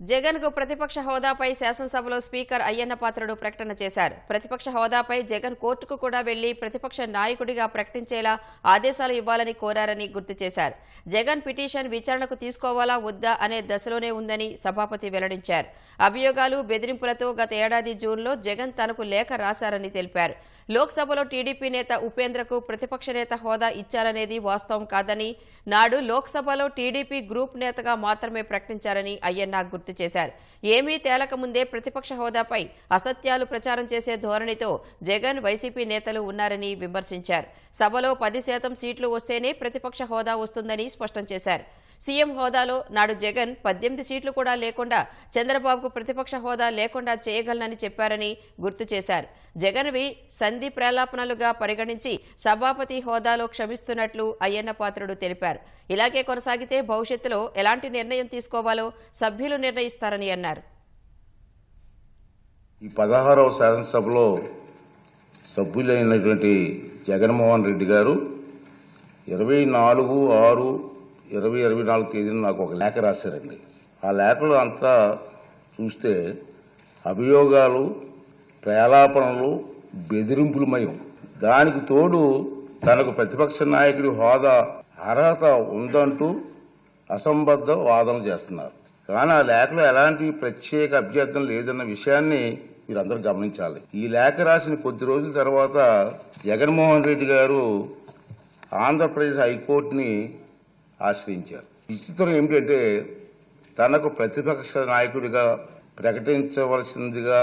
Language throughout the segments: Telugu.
జగన్కు ప్రతిపక్ష హోదాపై శాసనసభలో స్పీకర్ అయ్యన్న పాత్రుడు ప్రకటన చేశారు. ప్రతిపక్ష హోదాపై జగన్ కోర్టుకు కూడా వెళ్ళి ప్రతిపక్ష నాయకుడిగా ప్రకటించేలా ఆదేశాలు ఇవ్వాలని కోరారని గుర్తు చేశారు. జగన్ పిటిషన్ విచారణకు తీసుకోవాలా వద్దా అనే దశలోనే ఉందని సభాపతి వెల్లడించారు. అభియోగాలు బెదిరింపులతో గత ఏడాది జూన్లో జగన్ తనకు లేఖ రాశారని తెలిపారు. లోక్సభలో టీడీపీ నేత ఉపేంద్రకు ప్రతిపక్ష నేత హోదా ఇచ్చారనేది వాస్తవం కాదని నాడు లోక్సభలో టీడీపీ గ్రూప్ నేతగా మాత్రమే ప్రకటించారని అయ్యన్న గుర్తు చేశారు. ఏమీ తేలకముందే ప్రతిపక్ష హోదాపై అసత్యాలు ప్రచారం చేసే ధోరణితో జగన్ వైసీపీ నేతలు ఉన్నారని విమర్శించారు. సభలో పది శాతం సీట్లు వస్తేనే ప్రతిపక్ష హోదా వస్తుందని స్పష్టం చేశారు. సీఎం హోదాలో నాడు జగన్ పద్దెనిమిది సీట్లు కూడా లేకుండా చంద్రబాబుకు ప్రతిపక్ష హోదా లేకుండా చేయగలనని చెప్పారని గుర్తు చేశారు. జగన్వి సంధి ప్రలాపనలుగా పరిగణించి సభాపతి హోదాలో క్షమిస్తున్నట్లు అయ్యన్న పాత్రుడు తెలిపారు. ఇలాగే కొనసాగితే భవిష్యత్తులో ఎలాంటి నిర్ణయం తీసుకోవాలో సభ్యులు నిర్ణయిస్తారని అన్నారు. ఈ పదహారవ శాసనసభలో సభ్యులైనటువంటి జగన్మోహన్ రెడ్డి గారు ఇరవై నాలుగు ఆరు ఇరవై ఇరవై నాలుగు తేదీన నాకు ఒక లేఖ రాశారండి. ఆ లేఖలో అంతా చూస్తే అభియోగాలు ప్రేలాపనలు బెదిరింపులమయం. దానికి తోడు తనకు ప్రతిపక్ష నాయకుడి హోదా అర్హత ఉందంటూ అసంబద్ధ వాదన చేస్తున్నారు. కానీ ఆ లేఖలో ఎలాంటి ప్రత్యేక అభ్యర్థన లేదన్న విషయాన్ని మీరందరూ గమనించాలి. ఈ లేఖ రాసిన కొద్ది రోజుల తర్వాత జగన్మోహన్ రెడ్డి గారు ఆంధ్రప్రదేశ్ హైకోర్టుని ఆశ్రయించారు. విచిత్రం ఏమిటంటే తనకు ప్రతిపక్ష నాయకుడిగా ప్రకటించవలసిందిగా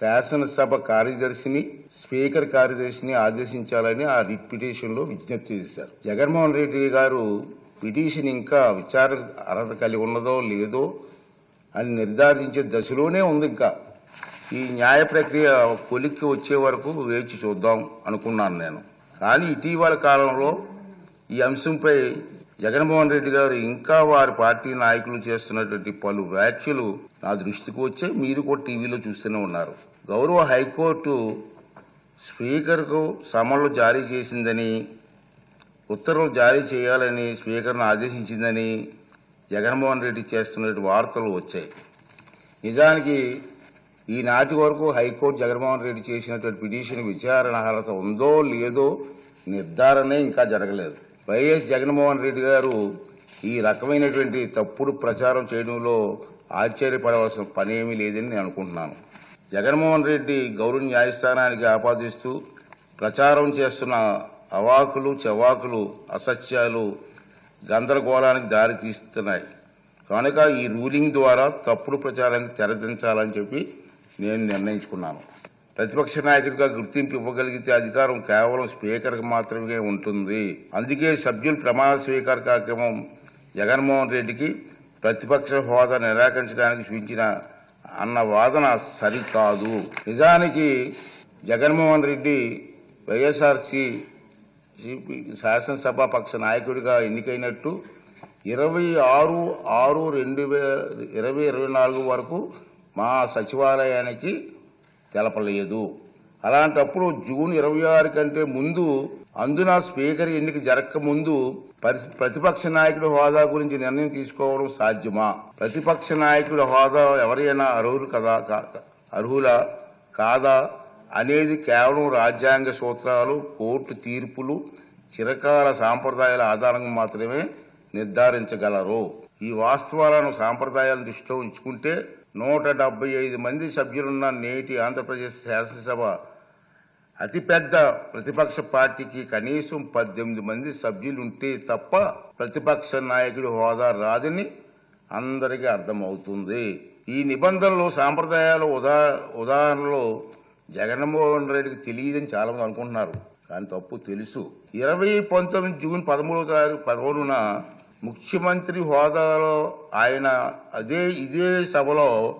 శాసనసభ కార్యదర్శిని స్పీకర్ కార్యదర్శిని ఆదేశించాలని ఆ రిట్ పిటిషన్లో విజ్ఞప్తి చేశారు. జగన్మోహన్ రెడ్డి గారు పిటిషన్ ఇంకా విచార అర్హత కలిగి ఉన్నదో లేదో అని నిర్ధారించే దశలోనే ఉంది ఇంకా. ఈ న్యాయ ప్రక్రియ కొలిక్కి వచ్చే వరకు వేచి చూద్దాం అనుకున్నాను నేను. కానీ ఇటీవల కాలంలో ఈ అంశంపై జగన్మోహన్ రెడ్డి గారు ఇంకా వారి పార్టీ నాయకులు చేస్తున్నటువంటి పలు వ్యాఖ్యలు నా దృష్టికి వచ్చే మీరు కూడా టీవీలో చూస్తూనే ఉన్నారు. గౌరవ హైకోర్టు స్పీకర్కు సమన్లు జారీ చేసిందని ఉత్తర్వులు జారీ చేయాలని స్పీకర్ను ఆదేశించిందని జగన్మోహన్ రెడ్డి చేస్తున్న వార్తలు వచ్చాయి. నిజానికి ఈనాటి వరకు హైకోర్టు జగన్మోహన్ రెడ్డి చేసినటువంటి పిటిషన్ విచారణ అర్హత ఉందో లేదో నిర్ధారణే ఇంకా జరగలేదు. వైఎస్ జగన్మోహన్ రెడ్డి గారు ఈ రకమైనటువంటి తప్పుడు ప్రచారం చేయడంలో ఆశ్చర్యపడవలసిన పనేమీ లేదని నేను అనుకుంటున్నాను. జగన్మోహన్ రెడ్డి గౌరవ న్యాయస్థానానికి ఆపాదిస్తూ ప్రచారం చేస్తున్న అవాకులు చవాకులు అసత్యాలు గందరగోళానికి దారి తీస్తున్నాయి. కనుక ఈ రూలింగ్ ద్వారా తప్పుడు ప్రచారానికి తెరదించాలని చెప్పి నేను నిర్ణయించుకున్నాను. ప్రతిపక్ష నాయకుడిగా గుర్తింపు ఇవ్వగలిగితే అధికారం కేవలం స్పీకర్కి మాత్రమే ఉంటుంది. అందుకే సభ్యుల ప్రమాణ స్వీకార కార్యక్రమం జగన్మోహన్ రెడ్డికి ప్రతిపక్ష హోదా నిరాకరించడానికి సూచించిన అన్న వాదన సరికాదు. నిజానికి జగన్మోహన్ రెడ్డి వైఎస్ఆర్సి శాసనసభ పక్ష నాయకుడిగా ఎన్నికైనట్టు ఇరవై ఆరు ఆరు రెండు వేల ఇరవై ఇరవై నాలుగు వరకు మా సచివాలయానికి తెలపలేదు. అలాంటప్పుడు జూన్ ఇరవై ఆరు కంటే ముందు అందున స్పీకర్ ఎన్నిక జరగక ముందు పరి- ప్రతిపక్ష నాయకుడి హోదా గురించి నిర్ణయం తీసుకోవడం సాధ్యమా? ప్రతిపక్ష నాయకుడి హోదా ఎవరైనా అర్హులు కదా కా- అర్హులా కాదా అనేది కేవలం రాజ్యాంగ సూత్రాలు కోర్టు తీర్పులు చిరకాల సాంప్రదాయాల ఆధారంగా మాత్రమే నిర్ధారించగలరు. ఈ వాస్తవాలను సాంప్రదాయాలను దృష్టిలో ఉంచుకుంటే నూట డెబ్బై ఐదు మంది సభ్యులున్న నేటి ఆంధ్రప్రదేశ్ శాసనసభ అతిపెద్ద ప్రతిపక్ష పార్టీకి కనీసం పద్దెనిమిది మంది సభ్యులుంటే తప్ప ప్రతిపక్ష నాయకుడి హోదా రాదని అందరికీ అర్థమవుతుంది. ఈ నిబంధనలు సాంప్రదాయాల ఉదా ఉదాహరణలో జగన్మోహన్ రెడ్డికి తెలియదని చాలా మంది అనుకుంటున్నారు. కానీ తప్పు తెలుసు. ఇరవై పంతొమ్మిది జూన్ పదమూడవ తారీఖు పదమూడున ముఖ్యమంత్రి హోదాలో ఆయన అదే ఇదే సభలో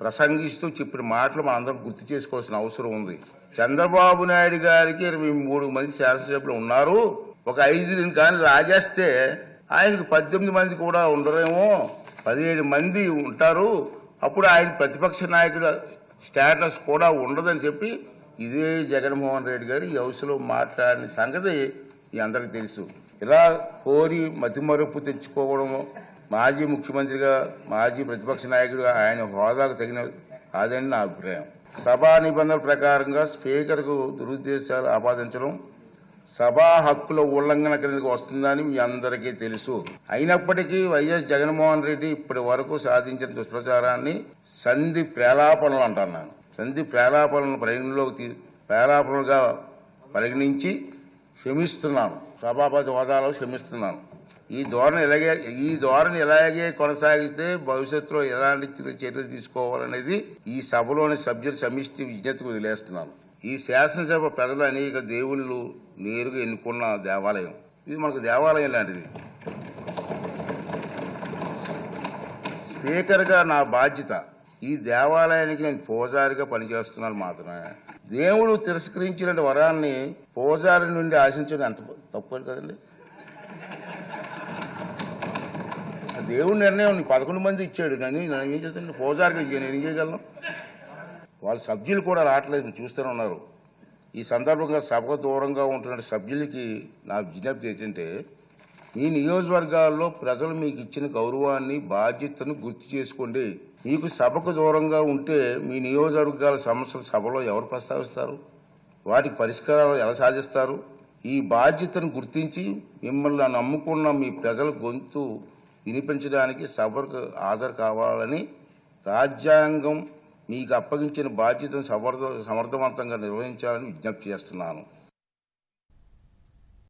ప్రసంగిస్తూ చెప్పిన మాటలు మనందరం గుర్తు చేసుకోవాల్సిన అవసరం ఉంది. చంద్రబాబు నాయుడు గారికి ఇరవై మూడు మంది శాసనసభ్యులు ఉన్నారు. ఒక ఐదు కానీ రాజేస్తే ఆయనకు పద్దెనిమిది మంది కూడా ఉండరేమో పదిహేడు మంది ఉంటారు. అప్పుడు ఆయన ప్రతిపక్ష నాయకుడు స్టేటస్ కూడా ఉండదని చెప్పి ఇదే జగన్మోహన్ రెడ్డి గారు ఈ హౌస్లో మాట్లాడిన సంగతి మీ అందరికీ తెలుసు. ఇలా కోరి మతిమరుపు తెచ్చుకోవడం మాజీ ముఖ్యమంత్రిగా మాజీ ప్రతిపక్ష నాయకుడిగా ఆయన హోదాకు తగిన కాదని నా అభిప్రాయం. సభా నిబంధనల ప్రకారంగా స్పీకర్కు దురుద్దేశాలు ఆపాదించడం సభా హక్కుల ఉల్లంఘన కిందకు వస్తుందని మీ అందరికీ తెలుసు. అయినప్పటికీ వైఎస్ జగన్మోహన్ రెడ్డి ఇప్పటి వరకు సాధించిన దుష్ప్రచారాన్ని సంధి ప్రేలాపనలు అంటున్నాను. సంధి ప్రేలాపనలను పరిగణలోకి ప్రేలాపనలుగా పరిగణించి క్షమిస్తున్నాను. సభాపతి హోదాలో క్షమిస్తున్నాను. ఈ ధోరణి ఇలాగే ఈ ధోరణి ఇలాగే కొనసాగిస్తే భవిష్యత్తులో ఎలాంటి చర్యలు తీసుకోవాలనేది ఈ సభలోని సభ్యుల సమిష్టి విజ్ఞతకు వదిలేస్తున్నాను. ఈ శాసనసభ ప్రజలు అనేక దేవుళ్ళు నేరుగా ఎన్నుకున్న దేవాలయం. ఇది మనకు దేవాలయం లాంటిది. స్పీకర్గా నా బాధ్యత ఈ దేవాలయానికి నేను పూజారిగా పనిచేస్తున్నాను మాత్రమే. దేవుడు తిరస్కరించిన వరాన్ని పూజారి నుండి ఆశించడం ఎంత తప్పు కదండి? దేవుడి నిర్ణయం పదకొండు మంది ఇచ్చాడు. కానీ నేను ఏం చేస్తాను. పూజారిగా నేను ఏం చేయగలను? వాళ్ళ సభ్యులు కూడా రావట్లేదు. చూస్తూనే ఉన్నారు. ఈ సందర్భంగా సభకు దూరంగా ఉంటున్న సభ్యులకి నా విజ్ఞప్తి ఏంటంటే మీ నియోజకవర్గాల్లో ప్రజలు మీకు ఇచ్చిన గౌరవాన్ని బాధ్యతను గుర్తు చేసుకోండి. మీకు సభకు దూరంగా ఉంటే మీ నియోజకవర్గాల సమస్యలు సభలో ఎవరు ప్రస్తావిస్తారు? వాటి పరిష్కారాలు ఎలా సాధిస్తారు? ఈ బాధ్యతను గుర్తించి మిమ్మల్ని నమ్ముకున్న మీ ప్రజల గొంతు వినిపించడానికి సభకు హాజరు కావాలని రాజ్యాంగం మీకు అప్పగించిన బాధ్యతను సమర్థ సమర్థవంతంగా నిర్వహించాలని విజ్ఞప్తి చేస్తున్నాను.